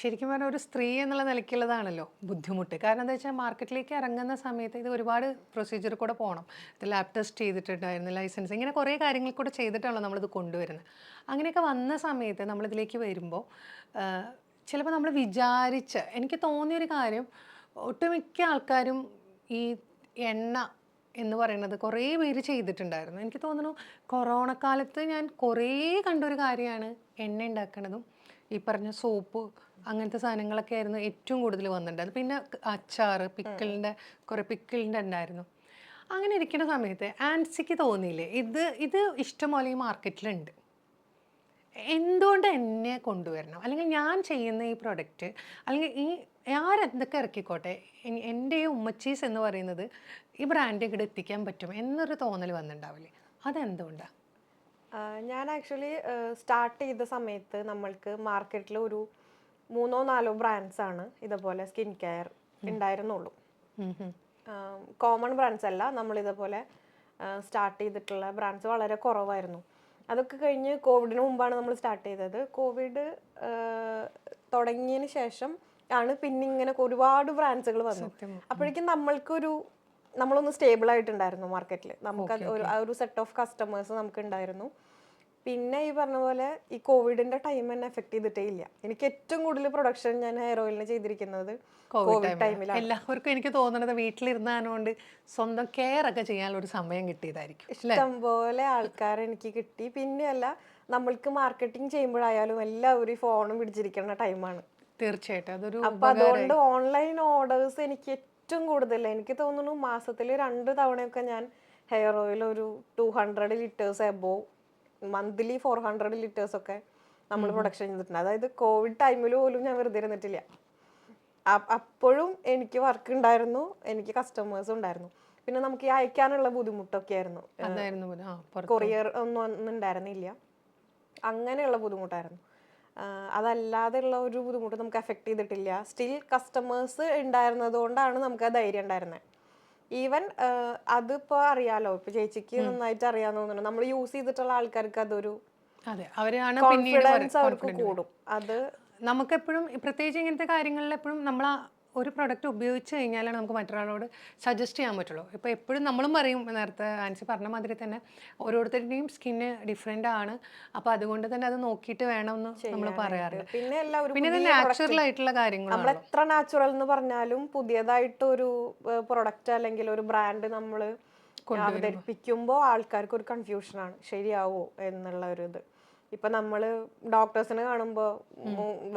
ശരിക്കും പറഞ്ഞാൽ ഒരു സ്ത്രീ എന്നുള്ള നിലയ്ക്കുള്ളതാണല്ലോ ബുദ്ധിമുട്ട്. കാരണം എന്താ വെച്ചാൽ മാർക്കറ്റിലേക്ക് ഇറങ്ങുന്ന സമയത്ത് ഇത് ഒരുപാട് പ്രൊസീജിയർ കൂടെ പോകണം ഇത് ലാബ് ടെസ്റ്റ് ചെയ്തിട്ടുണ്ടായിരുന്നു ലൈസൻസ് ഇങ്ങനെ കുറേ കാര്യങ്ങൾ കൂടെ ചെയ്തിട്ടാണല്ലോ നമ്മളിത് കൊണ്ടുവരുന്നത് അങ്ങനെയൊക്കെ വന്ന സമയത്ത് നമ്മളിതിലേക്ക് വരുമ്പോൾ ചിലപ്പോൾ നമ്മൾ വിചാരിച്ച് എനിക്ക് തോന്നിയൊരു കാര്യം ഒട്ടുമിക്ക ആൾക്കാരും ഈ എണ്ണ എന്ന് പറയുന്നത് കുറേ പേര് ചെയ്തിട്ടുണ്ടായിരുന്നു. എനിക്ക് തോന്നുന്നു കൊറോണ കാലത്ത് ഞാൻ കുറേ കണ്ടൊരു കാര്യമാണ് എണ്ണ ഉണ്ടാക്കണതും ഈ പറഞ്ഞ സോപ്പ് അങ്ങനത്തെ സാധനങ്ങളൊക്കെ ആയിരുന്നു ഏറ്റവും കൂടുതൽ വന്നിട്ടുണ്ടായത് പിന്നെ അച്ചാർ പിക്കിളിന്റെ കുറേ പിക്കിളിന്റെ ഉണ്ടായിരുന്നു അങ്ങനെ ഇരിക്കുന്ന സമയത്ത് ആൻസിക്ക് തോന്നിയില്ലേ ഇത് ഇത് ഇഷ്ടംപോലെ ഈ മാർക്കറ്റിലുണ്ട്. എന്തുകൊണ്ട് എന്നെ കൊണ്ടുവരണം? അല്ലെങ്കിൽ ഞാൻ ചെയ്യുന്ന ഈ പ്രൊഡക്റ്റ് അല്ലെങ്കിൽ ഈ ആരെന്തൊക്കെ ഇറക്കിക്കോട്ടെ എന്റെ ഈ ഉമ്മച്ചീസ് എന്ന് പറയുന്നത് ഈ ബ്രാൻഡ് ഇവിടെ എത്തിക്കാൻ പറ്റും എന്നൊരു തോന്നൽ വന്നിട്ടുണ്ടാവില്ലേ? അതെന്തുകൊണ്ടാണ് ഞാൻ ആക്ച്വലി സ്റ്റാർട്ട് ചെയ്ത സമയത്ത് നമ്മൾക്ക് മാർക്കറ്റിൽ ഒരു മൂന്നോ നാലോ ബ്രാൻഡ്സ് ആണ് ഇതുപോലെ സ്കിൻ കെയർ ഉണ്ടായിരുന്നുള്ളൂ. കോമൺ ബ്രാൻഡ്സ് അല്ല നമ്മൾ ഇതുപോലെ സ്റ്റാർട്ട് ചെയ്തിട്ടുള്ള ബ്രാൻഡ്സ് വളരെ കുറവായിരുന്നു. അതൊക്കെ കഴിഞ്ഞ് കോവിഡിന് മുമ്പാണ് നമ്മൾ സ്റ്റാർട്ട് ചെയ്തത്. കോവിഡ് തുടങ്ങിയതിന് ശേഷം ആണ് പിന്നെ ഇങ്ങനെ ഒരുപാട് ബ്രാൻഡ്സുകൾ വന്നു അപ്പോഴേക്കും നമ്മൾക്കൊരു നമ്മളൊന്ന് സ്റ്റേബിൾ ആയിട്ടുണ്ടായിരുന്നു മാർക്കറ്റിൽ നമുക്ക് ഒരു സെറ്റ് ഓഫ് കസ്റ്റമേഴ്സ് നമുക്ക് ഉണ്ടായിരുന്നു പിന്നെ ഈ പറഞ്ഞ പോലെ ഈ കോവിഡിന്റെ ടൈം എന്നെ എഫക്ട് ചെയ്തിട്ടേ ഇല്ല. എനിക്ക് ഏറ്റവും കൂടുതൽ പ്രൊഡക്ഷൻ ഞാൻ ഹെയർ ഓയിലിന് ചെയ്തിരിക്കുന്നത് കോവിഡ് ടൈമിലാണ് എല്ലാവർക്കും എനിക്ക് തോന്നുന്നത് വീട്ടിലിരുന്നതുകൊണ്ട് സ്വന്തം കെയർ ഒക്കെ ചെയ്യാനുള്ള ഒരു സമയം കിട്ടിയതായിരിക്കും ഇഷ്ടംപോലെ ആൾക്കാർ എനിക്ക് കിട്ടി. പിന്നെയല്ല നമ്മൾക്ക് മാർക്കറ്റിംഗ് ചെയ്യുമ്പോഴായാലും എല്ലാവരും ഈ ഫോണും പിടിച്ചിരിക്കുന്ന ടൈമാണ് തീർച്ചയായിട്ടും. അതൊരു അപ്പൊ അതുകൊണ്ട് ഓൺലൈൻ ഓർഡേഴ്സ് എനിക്ക് ഏറ്റവും കൂടുതൽ എനിക്ക് തോന്നുന്നു മാസത്തിൽ രണ്ട് തവണയൊക്കെ ഞാൻ ഹെയർ ഓയിൽ ഒരു two hundred litres above monthly four hundred litres ഒക്കെ നമ്മൾ പ്രൊഡക്ഷൻ ചെയ്തിട്ടുണ്ട്. അതായത് കോവിഡ് ടൈമിൽ പോലും ഞാൻ വെറുതെ ഇരുന്നിട്ടില്ല. അപ്പോഴും എനിക്ക് വർക്ക് ഉണ്ടായിരുന്നു എനിക്ക് കസ്റ്റമേഴ്സ് ഉണ്ടായിരുന്നു. പിന്നെ നമുക്ക് ഈ അയക്കാനുള്ള ബുദ്ധിമുട്ടൊക്കെ ആയിരുന്നു കൊറിയർ ഒന്നും ഒന്നും ഉണ്ടായിരുന്നില്ല അങ്ങനെയുള്ള ബുദ്ധിമുട്ടായിരുന്നു. അതല്ലാതെയുള്ള ഒരു ബുദ്ധിമുട്ട് നമുക്ക് എഫക്ട് ചെയ്തിട്ടില്ല. സ്റ്റിൽ കസ്റ്റമേഴ്സ് ഉണ്ടായിരുന്നത് കൊണ്ടാണ് നമുക്ക് ആ ധൈര്യം ഉണ്ടായിരുന്നത് ഈവൻ അതിപ്പോ അറിയാലോ ഇപ്പൊ ചേച്ചിക്ക് നന്നായിട്ട് അറിയാന്ന് തോന്നുന്നു. നമ്മൾ യൂസ് ചെയ്തിട്ടുള്ള ആൾക്കാർക്ക് അതൊരു കോൺഫിഡൻസ് അവർക്ക് കൂടും. അത് നമുക്കെപ്പോഴും പ്രത്യേകിച്ച് ഇങ്ങനത്തെ കാര്യങ്ങളിൽ എപ്പോഴും നമ്മൾ ഒരു പ്രൊഡക്റ്റ് ഉപയോഗിച്ച് കഴിഞ്ഞാലാണ് നമുക്ക് മറ്റൊരാളോട് സജസ്റ്റ് ചെയ്യാൻ പറ്റുള്ളൂ. ഇപ്പോൾ എപ്പോഴും നമ്മളും പറയും നേരത്തെ ആൻസി പറഞ്ഞ മാതിരി തന്നെ ഓരോരുത്തരുടെയും സ്കിന്ന് ഡിഫറെന്റ് ആണ്. അപ്പോൾ അതുകൊണ്ട് തന്നെ അത് നോക്കിയിട്ട് വേണമെന്ന് നമ്മൾ പറയാറുണ്ട്. പിന്നെ പിന്നെ നാച്ചുറൽ ആയിട്ടുള്ള കാര്യങ്ങൾ നമ്മൾ എത്ര നാച്ചുറൽ എന്ന് പറഞ്ഞാലും പുതിയതായിട്ട് ഒരു പ്രൊഡക്റ്റ് അല്ലെങ്കിൽ ഒരു ബ്രാൻഡ് നമ്മൾ അവതരിപ്പിക്കുമ്പോൾ ആൾക്കാർക്ക് ഒരു കൺഫ്യൂഷനാണ് ശരിയാവോ എന്നുള്ള ഒരു ഇത്. ഇപ്പൊ നമ്മൾ ഡോക്ടേഴ്സിനെ കാണുമ്പോൾ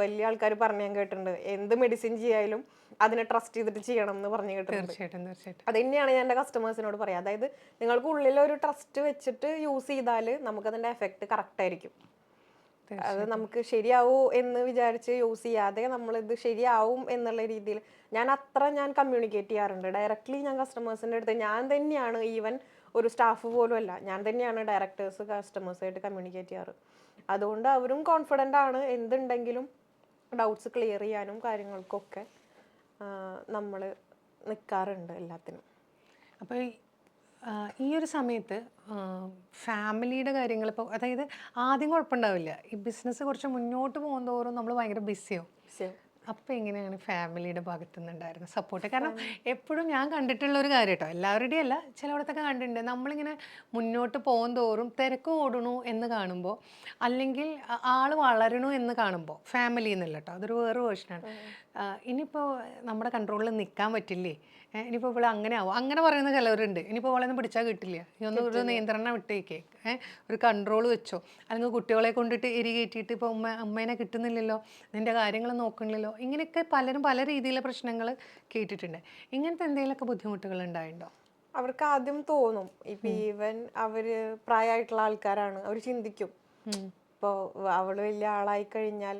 വലിയ ആൾക്കാർ പറഞ്ഞു ഞാൻ കേട്ടിട്ടുണ്ട്. എന്ത് മെഡിസിൻ ചെയ്യായാലും അതിനെ ട്രസ്റ്റ് ചെയ്തിട്ട് ചെയ്യണം എന്ന് പറഞ്ഞു കേട്ടിട്ടുണ്ട്. തീർച്ചയായിട്ടും തീർച്ചയായിട്ടും. അത് തന്നെയാണ് ഞാൻ എന്റെ കസ്റ്റമേഴ്സിനോട് പറയാം. അതായത് നിങ്ങൾക്ക് ഉള്ളിൽ ഒരു ട്രസ്റ്റ് വെച്ചിട്ട് യൂസ് ചെയ്താൽ അതിന്റെ എഫക്റ്റ് കറക്റ്റ് ആയിരിക്കും. അത് നമുക്ക് ശരിയാവൂ എന്ന് വിചാരിച്ച് യൂസ് ചെയ്യാതെ നമ്മൾ ഇത് ശരിയാവും എന്നുള്ള രീതിയിൽ ഞാൻ അത്ര ഞാൻ കമ്മ്യൂണിക്കേറ്റ് ചെയ്യാറുണ്ട്. ഡയറക്റ്റ്ലി ഞാൻ കസ്റ്റമേഴ്സിന്റെ അടുത്ത്. ഞാൻ തന്നെയാണ് ഈവൻ ഒരു സ്റ്റാഫ് പോലും അല്ല ഞാൻ തന്നെയാണ് ഡയറക്ടേഴ്സ് കസ്റ്റമേഴ്സായിട്ട് കമ്മ്യൂണിക്കേറ്റ് ചെയ്യാറ്. അതുകൊണ്ട് അവരും കോൺഫിഡന്റ് ആണ്. എന്തുണ്ടെങ്കിലും ഡൗട്ട്സ് ക്ലിയർ ചെയ്യാനും കാര്യങ്ങൾക്കൊക്കെ നമ്മൾ നിൽക്കാറുണ്ട് എല്ലാത്തിനും. അപ്പോൾ ഈ ഒരു സമയത്ത് ഫാമിലിയുടെ കാര്യങ്ങൾ ഇപ്പോൾ അതായത് ആദ്യം കുഴപ്പമുണ്ടാവില്ല. ഈ ബിസിനസ് കുറച്ച് മുന്നോട്ട് പോകുന്നതോറും തോറും നമ്മൾ ഭയങ്കര ബിസിയാവും ശരി അപ്പോൾ എങ്ങനെയാണ് ഫാമിലിയുടെ ഭാഗത്തു നിന്നുണ്ടായിരുന്ന സപ്പോർട്ട് കാരണം എപ്പോഴും ഞാൻ കണ്ടിട്ടുള്ള ഒരു കാര്യം കേട്ടോ എല്ലാവരുടെയും അല്ല ചിലയിടത്തൊക്കെ കണ്ടിട്ടുണ്ട്. നമ്മളിങ്ങനെ മുന്നോട്ട് പോകും തോറും തിരക്ക് ഓടണു എന്ന് കാണുമ്പോൾ അല്ലെങ്കിൽ ആൾ വളരണു എന്ന് കാണുമ്പോൾ ഫാമിലി എന്നല്ല കേട്ടോ അതൊരു വേറെ വേർഷനാണ് ഇനിയിപ്പോൾ നമ്മുടെ കൺട്രോളിൽ നിൽക്കാൻ പറ്റില്ലേ? ഇനിയിപ്പോൾ ഇവിടെ അങ്ങനെ ആവും. അങ്ങനെ പറയുന്ന ചിലവരുണ്ട്. ഇനിയിപ്പോൾ അവളൊന്നും പിടിച്ചാൽ കിട്ടില്ല. ഇതൊന്നും ഒരു നിയന്ത്രണം വിട്ടേക്കേ. ഒരു കൺട്രോൾ വെച്ചോ. അല്ലെങ്കിൽ കുട്ടികളെ കൊണ്ടിട്ട് എരി കയറ്റിയിട്ട് ഇപ്പോൾ ഉമ്മ അമ്മേനെ കിട്ടുന്നില്ലല്ലോ. നിന്റെ കാര്യങ്ങൾ നോക്കുന്നില്ലല്ലോ ഇങ്ങനെയൊക്കെ പലരും പല രീതിയിലെ പ്രശ്നങ്ങൾ കേട്ടിട്ടുണ്ട്. ഇങ്ങനത്തെ എന്തെങ്കിലുമൊക്കെ ബുദ്ധിമുട്ടുകൾ ഉണ്ടായിട്ടുണ്ടോ? അവർക്ക് ആദ്യം തോന്നും. ഇപ്പം ഈവൻ അവർ പ്രായമായിട്ടുള്ള ആൾക്കാരാണ്. അവർ ചിന്തിക്കും. ഇപ്പോൾ അവൾ വലിയ ആളായി കഴിഞ്ഞാൽ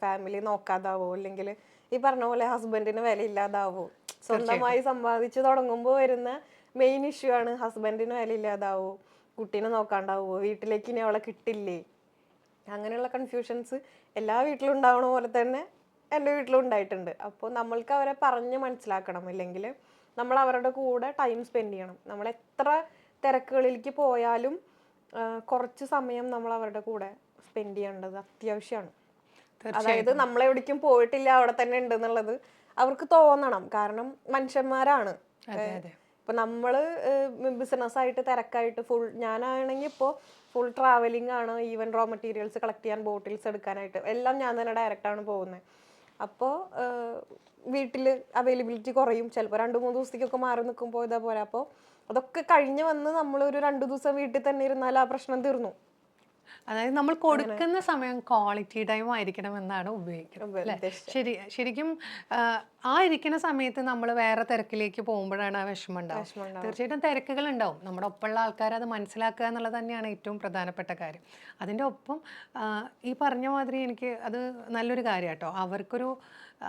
ഫാമിലി നോക്കാതാവോ? അല്ലെങ്കിൽ ഈ പറഞ്ഞ പോലെ ഹസ്ബൻഡിന് വില വിലയില്ലാതാവോ സ്വന്തമായി സമ്പാദിച്ചു തുടങ്ങുമ്പോൾ വരുന്ന മെയിൻ ഇഷ്യൂ ആണ് ഹസ്ബൻഡിന് വില ഇല്ലാതാവോ കുട്ടീനെ നോക്കാണ്ടാവോ? വീട്ടിലേക്ക് ഇനി അവളെ കിട്ടില്ലേ? അങ്ങനെയുള്ള കൺഫ്യൂഷൻസ് എല്ലാ വീട്ടിലും ഉണ്ടാവണ പോലെ തന്നെ എന്റെ വീട്ടിലും ഉണ്ടായിട്ടുണ്ട്. അപ്പോൾ നമ്മൾക്ക് അവരെ പറഞ്ഞ് മനസ്സിലാക്കണം. ഇല്ലെങ്കിൽ നമ്മൾ അവരുടെ കൂടെ ടൈം സ്പെൻഡ് ചെയ്യണം. നമ്മൾ എത്ര തിരക്കുകളിലേക്ക് പോയാലും കുറച്ച് സമയം നമ്മൾ അവരുടെ കൂടെ സ്പെൻഡ് ചെയ്യേണ്ടത് അത്യാവശ്യമാണ്. അതായത് നമ്മളെവിടേക്കും പോയിട്ടില്ല അവിടെ തന്നെ ഉണ്ട് എന്നുള്ളത് അവർക്ക് തോന്നണം. കാരണം മനുഷ്യന്മാരാണ്. ഇപ്പൊ നമ്മൾ ബിസിനസ് ആയിട്ട് തിരക്കായിട്ട് ഫുൾ ഞാനാണെങ്കിൽ ഇപ്പോൾ ഫുൾ ട്രാവലിംഗ് ആണ് ഈവൻ റോ മെറ്റീരിയൽസ് കളക്ട് ചെയ്യാൻ ബോട്ടിൽസ് എടുക്കാനായിട്ട്. എല്ലാം ഞാൻ തന്നെ ഡയറക്റ്റ് ആണ് പോകുന്നത് അപ്പോ വീട്ടിൽ അവൈലബിലിറ്റി കുറയും. ചിലപ്പോൾ രണ്ട് മൂന്ന് ദിവസത്തേക്കൊക്കെ മാറി നിൽക്കുമ്പോൾ ഇതേപോലെ. അപ്പോൾ അതൊക്കെ കഴിഞ്ഞ് വന്ന് നമ്മളൊരു രണ്ട് ദിവസം വീട്ടിൽ തന്നെ ഇരുന്നാൽ ആ പ്രശ്നം തീർന്നു. അതായത് നമ്മൾ കൊടുക്കുന്ന സമയം ക്വാളിറ്റി ടൈം ആയിരിക്കണം എന്നാണ് ഉപയോഗിക്കുന്നത് അല്ലേ? ശരി ശരിക്കും ആ ഇരിക്കുന്ന സമയത്ത് നമ്മൾ വേറെ തിരക്കിലേക്ക് പോകുമ്പോഴാണ് ആ വിഷമം ഉണ്ടാവും തീർച്ചയായിട്ടും തിരക്കുകൾ ഉണ്ടാവും. നമ്മുടെ ഒപ്പമുള്ള ആൾക്കാർ അത് മനസ്സിലാക്കുക എന്നുള്ളത് തന്നെയാണ് ഏറ്റവും പ്രധാനപ്പെട്ട കാര്യം. അതിന്റെ ഒപ്പം ഈ പറഞ്ഞ മാതിരി എനിക്ക് അത് നല്ലൊരു കാര്യം കേട്ടോ അവർക്കൊരു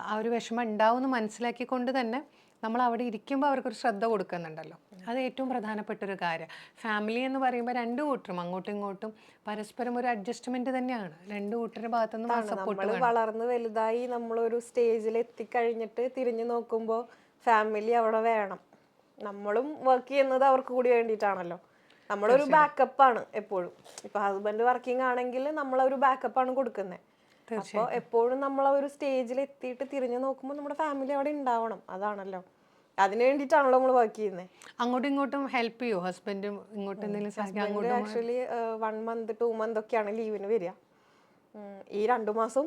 ആ ഒരു വിഷമം ഉണ്ടാവും എന്ന് മനസ്സിലാക്കിക്കൊണ്ട് തന്നെ നമ്മൾ അവിടെ ഇരിക്കുമ്പോൾ അവർക്കൊരു ശ്രദ്ധ കൊടുക്കുന്നുണ്ടല്ലോ. അത് ഏറ്റവും പ്രധാനപ്പെട്ട ഒരു കാര്യം. ഫാമിലി എന്ന് പറയുമ്പോൾ രണ്ട് കൂട്ടരും അങ്ങോട്ടും ഇങ്ങോട്ടും പരസ്പരം ഒരു അഡ്ജസ്റ്റ്മെന്റ് തന്നെയാണ്. രണ്ട് കൂട്ടരുടെ ഭാഗത്തുനിന്ന് സപ്പോർട്ട് വളർന്ന് വലുതായി നമ്മളൊരു സ്റ്റേജിൽ എത്തിക്കഴിഞ്ഞിട്ട് തിരിഞ്ഞു നോക്കുമ്പോൾ ഫാമിലി അവിടെ വേണം. നമ്മളും വർക്ക് ചെയ്യുന്നത് അവർക്ക് കൂടി വേണ്ടിയിട്ടാണല്ലോ. നമ്മളൊരു ബാക്കപ്പാണ് എപ്പോഴും. ഇപ്പൊ ഹസ്ബൻഡ് വർക്കിംഗ് ആണെങ്കിൽ നമ്മളൊരു ബാക്കപ്പാണ് കൊടുക്കുന്നത് അപ്പോൾ എപ്പോഴും നമ്മൾ ആ ഒരു സ്റ്റേജിൽ എത്തിയിട്ട് തിരിഞ്ഞു നോക്കുമ്പോൾ നമ്മുടെ ഫാമിലി അവിടെ ഉണ്ടാവണം അതാണല്ലോ. അതിന് വേണ്ടിയിട്ടാണല്ലോ നമ്മൾ വർക്ക് ചെയ്യുന്നത് അങ്ങോട്ടും ഇങ്ങോട്ടും ഹെൽപ്പ് ചെയ്യോ? ഹസ്ബൻഡും ഇങ്ങോട്ടും എന്തെങ്കിലും actually one month two month ഒക്കെയാണ് ലീവിന് വരിക. ഈ രണ്ടു മാസം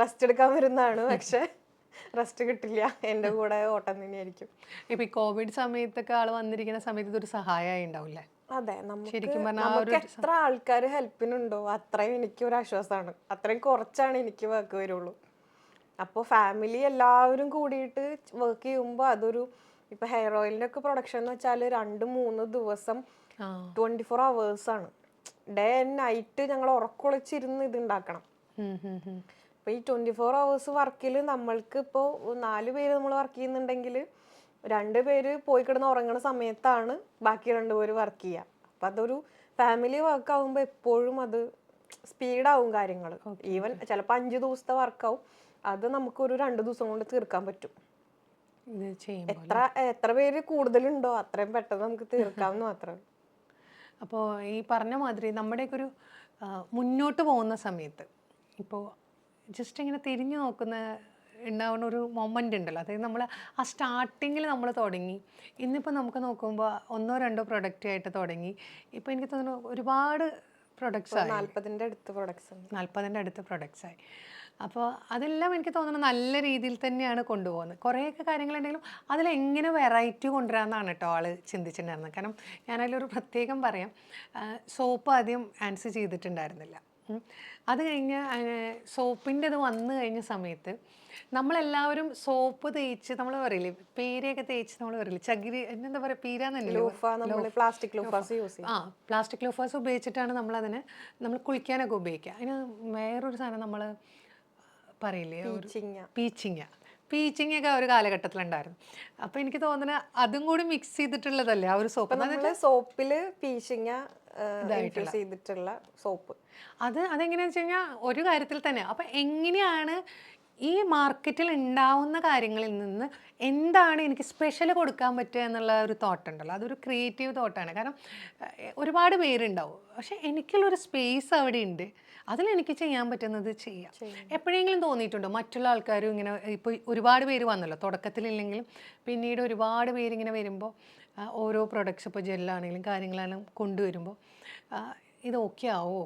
റെസ്റ്റ് എടുക്കാൻ വരുന്നതാണ്. പക്ഷെ റെസ്റ്റ് കിട്ടില്ല. എന്റെ കൂടെ ഓട്ടം തന്നെയായിരിക്കും. ഇപ്പൊ ഈ കോവിഡ് സമയത്തൊക്കെ ആൾ വന്നിരിക്കുന്ന സമയത്ത് ഇതൊരു സഹായമായി ഉണ്ടാവില്ലേ? അതെ നമുക്ക് എത്ര ആൾക്കാർ ഹെൽപ്പിനുണ്ടോ അത്രയും എനിക്ക് ഒരു ആശ്വാസമാണ് അത്രയും കുറച്ചാണ് എനിക്ക് വർക്ക് വരുള്ളൂ. അപ്പോൾ ഫാമിലി എല്ലാവരും കൂടിയിട്ട് വർക്ക് ചെയ്യുമ്പോൾ അതൊരു ഇപ്പൊ ഹെയർ ഓയിലിന്റെ ഒക്കെ പ്രൊഡക്ഷൻ എന്ന് വെച്ചാൽ രണ്ട് മൂന്ന് ദിവസം ട്വന്റി ഫോർ അവേഴ്സ് ആണ്. ഡേ ആൻഡ് നൈറ്റ് ഞങ്ങൾ ഉറക്കൊളിച്ചിരുന്ന് ഇത് ഉണ്ടാക്കണം. അപ്പൊ ഈ ട്വന്റി ഫോർ അവേഴ്സ് വർക്കിൽ നമ്മൾക്ക് ഇപ്പോൾ നാല് പേര് നമ്മൾ വർക്ക് ചെയ്യുന്നുണ്ടെങ്കിൽ രണ്ട് പേര് പോയി കിടന്ന് ഉറങ്ങുന്ന സമയത്താണ് ബാക്കി രണ്ടുപേര് വർക്ക് ചെയ്യുക. അപ്പൊ അതൊരു ഫാമിലി വർക്ക് ആകുമ്പോൾ എപ്പോഴും അത് സ്പീഡാവും കാര്യങ്ങൾ ഈവൻ ചിലപ്പോൾ അഞ്ച് ദിവസത്തെ വർക്കാവും അത് നമുക്ക് ഒരു രണ്ട് ദിവസം കൊണ്ട് തീർക്കാൻ പറ്റും. എത്ര എത്ര പേര് കൂടുതലുണ്ടോ അത്രയും പെട്ടെന്ന് നമുക്ക് തീർക്കാമെന്ന് മാത്രം. അപ്പോൾ ഈ പറഞ്ഞ മാതിരി നമ്മുടെയൊക്കെ ഒരു മുന്നോട്ട് പോകുന്ന സമയത്ത് ഇപ്പോൾ ജസ്റ്റ് ഇങ്ങനെ തിരിഞ്ഞു നോക്കുന്ന ഉണ്ടാവുന്ന ഒരു മൊമെന്റ് ഉണ്ടല്ലോ. അതായത് നമ്മൾ ആ സ്റ്റാർട്ടിങ്ങിൽ നമ്മൾ തുടങ്ങി. ഇന്നിപ്പോൾ നമുക്ക് നോക്കുമ്പോൾ ഒന്നോ രണ്ടോ പ്രൊഡക്റ്റ് ആയിട്ട് തുടങ്ങി. ഇപ്പോൾ എനിക്ക് തോന്നുന്നു ഒരുപാട് പ്രൊഡക്ട്സ് ആയി. നാൽപ്പതിന്റെ അടുത്ത് പ്രൊഡക്ട്സ് നാൽപ്പതിന്റെ അടുത്ത് പ്രൊഡക്ട്സ് ആയി. അപ്പോൾ അതെല്ലാം എനിക്ക് തോന്നുന്നു നല്ല രീതിയിൽ തന്നെയാണ് കൊണ്ടുപോകുന്നത്. കുറേയൊക്കെ കാര്യങ്ങളുണ്ടെങ്കിലും അതിലെങ്ങനെ വെറൈറ്റി കൊണ്ടുവരാമെന്നാണ് കേട്ടോ ആൾ ചിന്തിച്ചിട്ടുണ്ടായിരുന്നത്. കാരണം ഞാനതിലൊരു പ്രത്യേകം പറയാം. സോപ്പ് ആദ്യം ആൻസർ ചെയ്തിട്ടുണ്ടായിരുന്നില്ല. അത് കഴിഞ്ഞ് സോപ്പിന്റെ ഇത് വന്നു കഴിഞ്ഞ സമയത്ത് നമ്മളെല്ലാവരും സോപ്പ് തേച്ച് നമ്മൾ പറയില്ലേ പേരെയൊക്കെ തേച്ച് നമ്മൾ പറയില്ലേ ചകിരി എന്താ പറയുക പീരാന്നല്ലേ പ്ലാസ്റ്റിക് ലോഫാസ് യൂസ് ചെയ്യും ആ പ്ലാസ്റ്റിക് ലോഫാസ് ഉപയോഗിച്ചിട്ടാണ് നമ്മൾ അതിനെ നമ്മൾ കുളിക്കാനൊക്കെ ഉപയോഗിക്കുക. അതിന് വേറൊരു സാധനം നമ്മൾ പറയില്ലേ പീച്ചിങ്ങ. പീച്ചിങ് ഒക്കെ ഒരു കാലഘട്ടത്തിലുണ്ടായിരുന്നു. അപ്പോൾ എനിക്ക് തോന്നുന്നത് അതും കൂടി മിക്സ് ചെയ്തിട്ടുള്ളതല്ലേ ആ ഒരു സോപ്പ്. സോപ്പിൽ പീച്ചിങ്ങ ചെയ്തിട്ടുള്ള സോപ്പ്. അത് അതെങ്ങനെയാണെന്ന് വെച്ച് കഴിഞ്ഞാൽ ഒരു കാര്യത്തിൽ തന്നെ. അപ്പം എങ്ങനെയാണ് ഈ മാർക്കറ്റിൽ ഉണ്ടാവുന്ന കാര്യങ്ങളിൽ നിന്ന് എന്താണ് എനിക്ക് സ്പെഷ്യൽ കൊടുക്കാൻ പറ്റുക എന്നുള്ള ഒരു തോട്ട് ഉണ്ടല്ലോ. അതൊരു ക്രിയേറ്റീവ് തോട്ടാണ് കാരണം ഒരുപാട് പേരുണ്ടാവും. പക്ഷെ എനിക്കുള്ളൊരു സ്പേസ് അവിടെ ഉണ്ട് അതിൽ എനിക്ക് ചെയ്യാൻ പറ്റുന്നത് ചെയ്യാം. എപ്പോഴെങ്കിലും തോന്നിയിട്ടുണ്ടോ? മറ്റുള്ള ആൾക്കാരും ഇങ്ങനെ ഇപ്പോൾ ഒരുപാട് പേര് വന്നല്ലോ. തുടക്കത്തിലില്ലെങ്കിലും പിന്നീട് ഒരുപാട് പേരിങ്ങനെ വരുമ്പോൾ ഓരോ പ്രൊഡക്ട്സ് ഇപ്പോൾ ജെല്ലാണെങ്കിലും കാര്യങ്ങളാണെങ്കിലും കൊണ്ടുവരുമ്പോൾ ഇത് ഓക്കെ ആവോ?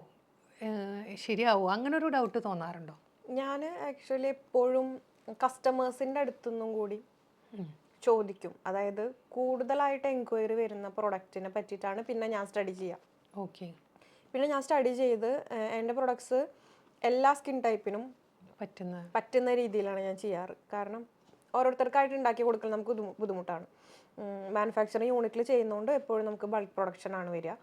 ശരിയാവോ? അങ്ങനെ ഒരു ഡൗട്ട് തോന്നാറുണ്ടോ? ഞാൻ ആക്ച്വലി എപ്പോഴും കസ്റ്റമേഴ്സിന്റെ അടുത്തുനിന്നും കൂടി ചോദിക്കും. അതായത് കൂടുതലായിട്ട് എൻക്വയറി വരുന്ന പ്രൊഡക്റ്റിനെ പറ്റിയിട്ടാണ് പിന്നെ ഞാൻ സ്റ്റഡി ചെയ്യുക ഓക്കെ പിന്നെ ഞാൻ സ്റ്റഡി ചെയ്ത് എന്റെ പ്രൊഡക്ട്സ് എല്ലാ സ്കിൻ ടൈപ്പിനും പറ്റുന്ന പറ്റുന്ന രീതിയിലാണ് ഞാൻ ചെയ്യാറ്. കാരണം ഓരോരുത്തർക്കായിട്ട് ഉണ്ടാക്കി കൊടുക്കൽ നമുക്ക് ബുദ്ധിമുട്ടാണ്. മാനുഫാക്ചറിങ് യൂണിറ്റിൽ ചെയ്യുന്നതുകൊണ്ട് എപ്പോഴും നമുക്ക് ബൾക്ക് പ്രൊഡക്ഷൻ ആണ് വരിക.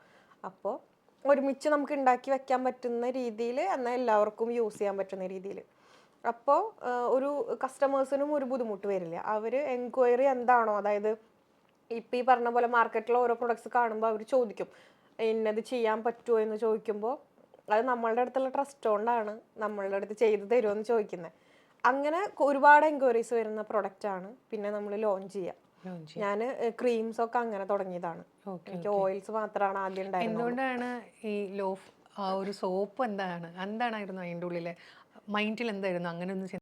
അപ്പോൾ ഒരുമിച്ച് നമുക്ക് ഉണ്ടാക്കി വെക്കാൻ പറ്റുന്ന രീതിയിൽ എന്നാൽ എല്ലാവർക്കും യൂസ് ചെയ്യാൻ പറ്റുന്ന രീതിയിൽ അപ്പോൾ ഒരു കസ്റ്റമേഴ്സിനും ഒരു ബുദ്ധിമുട്ട് വരില്ല. അവർ എൻക്വയറി എന്താണോ അതായത് ഇപ്പം ഈ പറഞ്ഞ പോലെ മാർക്കറ്റിൽ ഓരോ പ്രൊഡക്ട്സ് കാണുമ്പോൾ അവർ ചോദിക്കും ഇന്നത് ചെയ്യാൻ പറ്റുമോ എന്ന് ചോദിക്കുമ്പോൾ അത് നമ്മളുടെ അടുത്തുള്ള ട്രസ്റ്റ് കൊണ്ടാണ് നമ്മളുടെ അടുത്ത് ചെയ്ത് തരുമോ എന്ന് ചോദിക്കുന്നത് അങ്ങനെ ഒരുപാട് എൻക്വയറീസ് വരുന്ന പ്രൊഡക്റ്റാണ് പിന്നെ നമ്മൾ ലോഞ്ച് ചെയ്യുക ഞാൻ ക്രീംസ് ഒക്കെ അങ്ങനെ തുടങ്ങിയതാണ്. എനിക്ക് ഓയിൽസ് മാത്രമാണ് ആദ്യം ഉണ്ടായിരുന്നത്. എന്തുകൊണ്ടാണ് ഈ ലോ ആ ഒരു സോപ്പ് എന്താണ്? എന്താണായിരുന്നു അതിന്റെ ഉള്ളിലെ? മൈൻഡിൽ എന്തായിരുന്നു? അങ്ങനെ ഒന്ന്